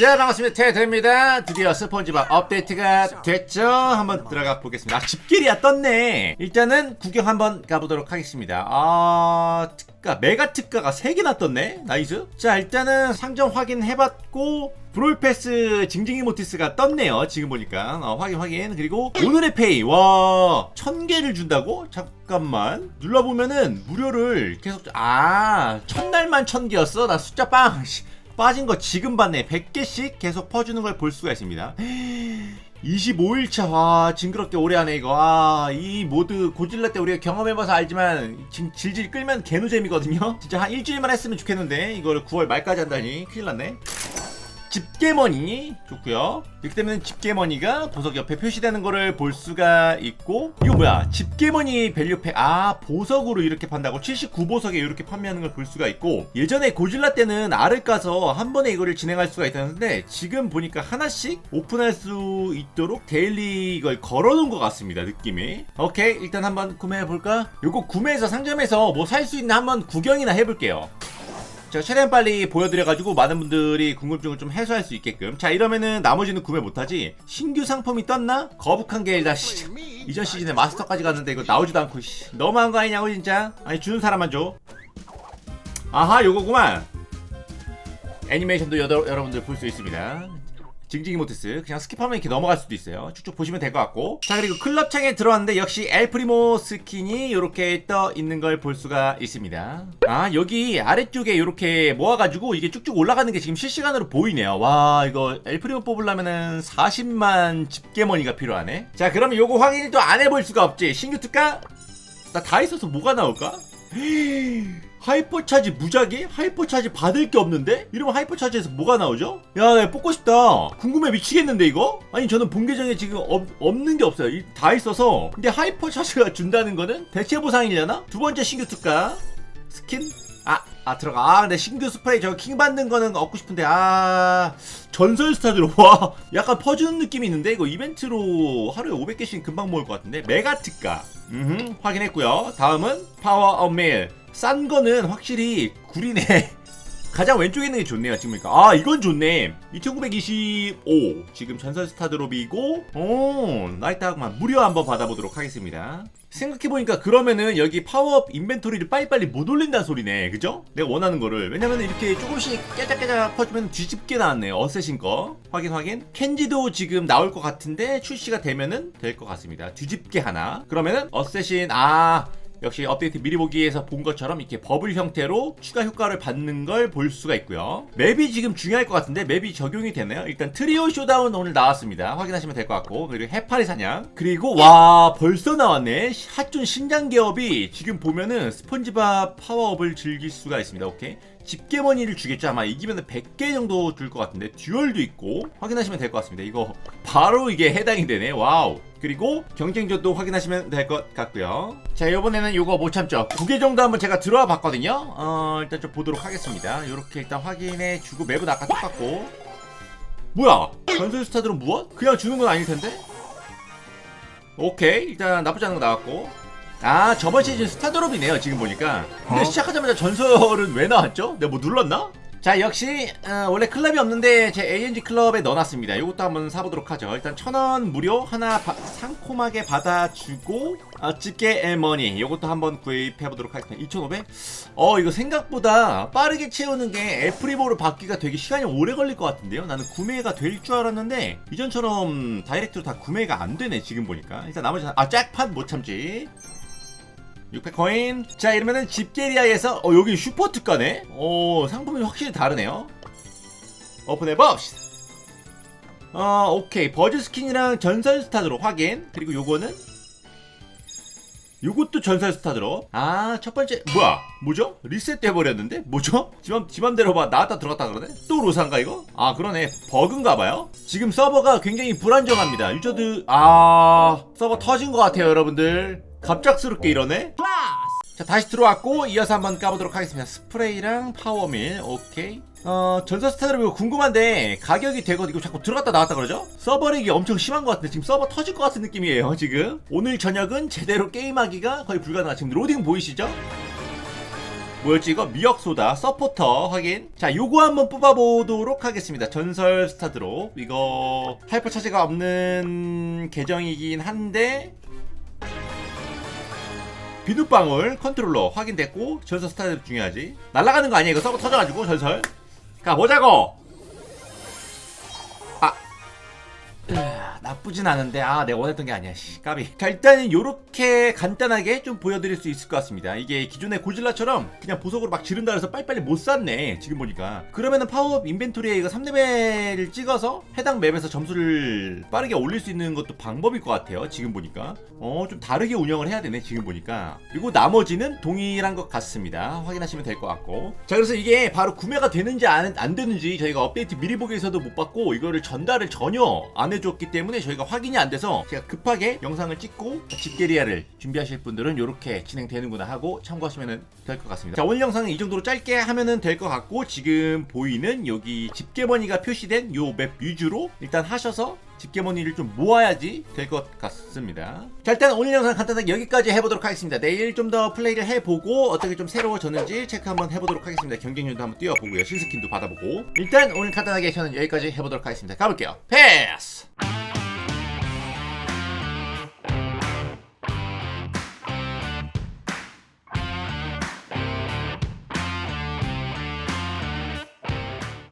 자 반갑습니다. 테드입니다. 드디어 스폰지밥 업데이트가 됐죠? 한번 들어가 보겠습니다. 아 집게리야 떴네. 일단은 구경 한번 가보도록 하겠습니다. 아 특가 메가 특가가 3개나 떴네? 나이스. 자 일단은 상점 확인해봤고 브롤패스 징징이 모티스가 떴네요. 지금 보니까. 어, 확인 확인. 그리고 오늘의 페이. 와 1000개를 준다고? 잠깐만. 눌러보면은 무료를 계속 아 첫날만 1000개였어? 나 숫자 빵. 씨. 빠진 거 지금 봤네. 100개씩 계속 퍼주는 걸 볼 수가 있습니다. 25일차. 와 징그럽게 오래 하네 이거. 아 이 모드 고질라 때 우리가 경험해봐서 알지만 지금 질질 끌면 개노잼이거든요. 진짜 한 일주일만 했으면 좋겠는데 이거를 9월 말까지 한다니 큰일 났네 집게머니. 좋고요. 이렇게 되면 집게머니가 보석 옆에 표시되는 거를 볼 수가 있고 이거 뭐야? 집게머니 밸류팩. 아 보석으로 이렇게 판다고? 79보석에 이렇게 판매하는 걸 볼 수가 있고 예전에 고질라 때는 알을 까서 한 번에 이거를 진행할 수가 있었는데 지금 보니까 하나씩 오픈할 수 있도록 데일리 이걸 걸어놓은 것 같습니다 느낌이. 오케이 일단 한번 구매해볼까? 요거 구매해서 상점에서 뭐 살 수 있나 한번 구경이나 해볼게요 제가 최대한 빨리 보여드려가지고 많은 분들이 궁금증을 좀 해소할 수 있게끔. 자 이러면은 나머지는 구매 못하지? 신규 상품이 떴나? 거북한 게 일단 씨, 이전 시즌에 마스터까지 갔는데 이거 나오지도 않고 씨, 너무한 거 아니냐고 진짜? 아니 주는 사람만 줘. 아하 요거구만. 애니메이션도 여러, 여러분들 볼 수 있습니다 징징이 모티스. 그냥 스킵하면 이렇게 넘어갈 수도 있어요. 쭉쭉 보시면 될 것 같고. 자 그리고 클럽 창에 들어왔는데 역시 엘프리모 스킨이 이렇게 떠 있는 걸 볼 수가 있습니다. 아 여기 아래쪽에 이렇게 모아가지고 이게 쭉쭉 올라가는 게 지금 실시간으로 보이네요. 와 이거 엘프리모 뽑으려면은 40만 집게머니가 필요하네. 자 그러면 요거 확인을 또 안 해볼 수가 없지. 신규 특가? 나 다 있어서 뭐가 나올까? 하이퍼 차지 무작위? 하이퍼 차지 받을 게 없는데? 이러면 하이퍼 차지에서 뭐가 나오죠? 야, 나 뽑고 싶다. 궁금해 미치겠는데 이거? 아니 저는 본 계정에 지금 없, 없는 게 없어요. 이- 다 있어서. 근데 하이퍼 차지가 준다는 거는 대체 보상이려나? 두 번째 신규 특가 스킨? 아, 아 들어가. 아, 근데 신규 스프레이 저거 킹 받는 거는 얻고 싶은데 아 전설 스타드로 와 약간 퍼주는 느낌이 있는데 이거 이벤트로 하루에 500개씩 금방 모을 것 같은데 메가 특가. 음, 확인했고요. 다음은 파워 업메일. 싼 거는 확실히 구리네. 가장 왼쪽에 있는 게 좋네요 지금 보니까 아 이건 좋네 2925 지금 전설 스타드롭이고 오 나이트하고만 무료 한번 받아보도록 하겠습니다 생각해보니까 그러면은 여기 파워업 인벤토리를 빨리빨리 못 올린다는 소리네. 그죠? 내가 원하는 거를. 왜냐면 이렇게 조금씩 깨작깨작 퍼주면 뒤집게 나왔네요. 어쌔신 거. 확인 확인. 켄지도 지금 나올 것 같은데 출시가 되면은 될 것 같습니다. 뒤집게 하나. 그러면은 어쌔신 아 역시 업데이트 미리 보기에서 본 것처럼 이렇게 버블 형태로 추가 효과를 받는 걸 볼 수가 있고요. 맵이 지금 중요할 것 같은데 맵이 적용이 되나요? 일단 트리오 쇼다운 오늘 나왔습니다. 확인하시면 될 것 같고 그리고 해파리 사냥 그리고 와 벌써 나왔네. 핫존 신장 개업이 지금 보면은 스펀지밥 파워업을 즐길 수가 있습니다. 오케이. 집게머니를 주겠죠. 아마 이기면 100개 정도 줄 것 같은데 듀얼도 있고 확인하시면 될 것 같습니다. 이거 바로 이게 해당이 되네. 와우. 그리고 경쟁전도 확인하시면 될 것 같고요. 자 이번에는 이거 못 참죠. 두개 정도 한번 제가 들어와 봤거든요. 어 일단 좀 보도록 하겠습니다. 이렇게 일단 확인해 주고 맵은 아까 똑같고. 뭐야? 전설 스타들은 무엇? 그냥 주는 건 아닐 텐데? 오케이. 일단 나쁘지 않은 거 나왔고 아 저번 시즌 스타드롭이네요 지금 보니까 근데 어? 시작하자마자 전설은 왜 나왔죠? 내가 뭐 눌렀나? 자 역시 어, 원래 클럽이 없는데 제 ANG 클럽에 넣어놨습니다 이것도 한번 사보도록 하죠 일단 천원 무료 하나 바- 상콤하게 받아주고 아, 집게 앨머니 이것도 한번 구입해보도록 하겠습니다 2500? 어 이거 생각보다 빠르게 채우는 게 애프리보로 받기가 되게 시간이 오래 걸릴 것 같은데요 나는 구매가 될 줄 알았는데 이전처럼 다이렉트로 다 구매가 안 되네 지금 보니까 일단 나머지 아 잭팟 못 참지 600코인. 자 이러면은 집게리아에서 어 여기 슈퍼 특가네? 어 상품이 확실히 다르네요. 오픈해 봅시다. 어 오케이. 버즈 스킨이랑 전설 스타드로 확인. 그리고 요거는? 요것도 전설 스타드로. 아 첫 번째 뭐야? 뭐죠? 리셋 돼버렸는데? 뭐죠? 지맘 지맘대로 봐. 나왔다 들어갔다 그러네? 또 로산가 이거? 아 그러네. 버그인가봐요? 지금 서버가 굉장히 불안정합니다. 유저들 아 서버 터진 것 같아요 여러분들 갑작스럽게 이러네? 자 다시 들어왔고 이어서 한번 까보도록 하겠습니다. 스프레이랑 파워밀 오케이. 어 전설 스타드로 이거 궁금한데 가격이 되거든. 이거 자꾸 들어갔다 나왔다 그러죠? 서버렉이 엄청 심한 것 같은데 지금 서버 터질 것 같은 느낌이에요 지금. 오늘 저녁은 제대로 게임하기가 거의 불가능한 지금 로딩 보이시죠? 뭐였지 이거? 미역소다. 서포터 확인. 자 요거 한번 뽑아보도록 하겠습니다. 전설 스타드로. 이거 하이퍼 차지가 없는 계정이긴 한데 비눗방울 컨트롤러 확인됐고 전설 스타드 중요하지. 날아가는 거 아니야? 이거 서버 터져가지고 전설. 가보자고! 아 나쁘진 않은데 아 내가 원했던 게 아니야. 씨 까비. 자 일단은 요렇게 간단하게 좀 보여드릴 수 있을 것 같습니다. 이게 기존의 고질라처럼 그냥 보석으로 막 지른다 해서 빨리빨리 못 샀네 지금 보니까. 그러면은 파워업 인벤토리에 이거 3레벨을 찍어서 해당 맵에서 점수를 빠르게 올릴 수 있는 것도 방법일 것 같아요 지금 보니까. 어 좀 다르게 운영을 해야 되네 지금 보니까. 그리고 나머지는 동일한 것 같습니다. 확인하시면 될 것 같고. 자 그래서 이게 바로 구매가 되는지 안, 안 되는지 저희가 업데이트 미리 보기에서도 못 봤고 이거를 전달을 전혀 안 해줬기 때문에 저희가 확인이 안 돼서 제가 급하게 영상을 찍고 집게리아를 준비하실 분들은 이렇게 진행되는구나 하고 참고하시면 될 것 같습니다 자 오늘 영상은 이 정도로 짧게 하면은 될 것 같고 지금 보이는 여기 집게머니가 표시된 요 맵 위주로 일단 하셔서 집게머니를 좀 모아야지 될 것 같습니다. 자 일단 오늘 영상 간단하게 여기까지 해보도록 하겠습니다. 내일 좀 더 플레이를 해보고 어떻게 좀 새로워졌는지 체크 한번 해보도록 하겠습니다. 경쟁률도 한번 뛰어보고요. 실스킨도 받아보고 일단 오늘 간단하게 저는 여기까지 해보도록 하겠습니다. 가볼게요. 패스!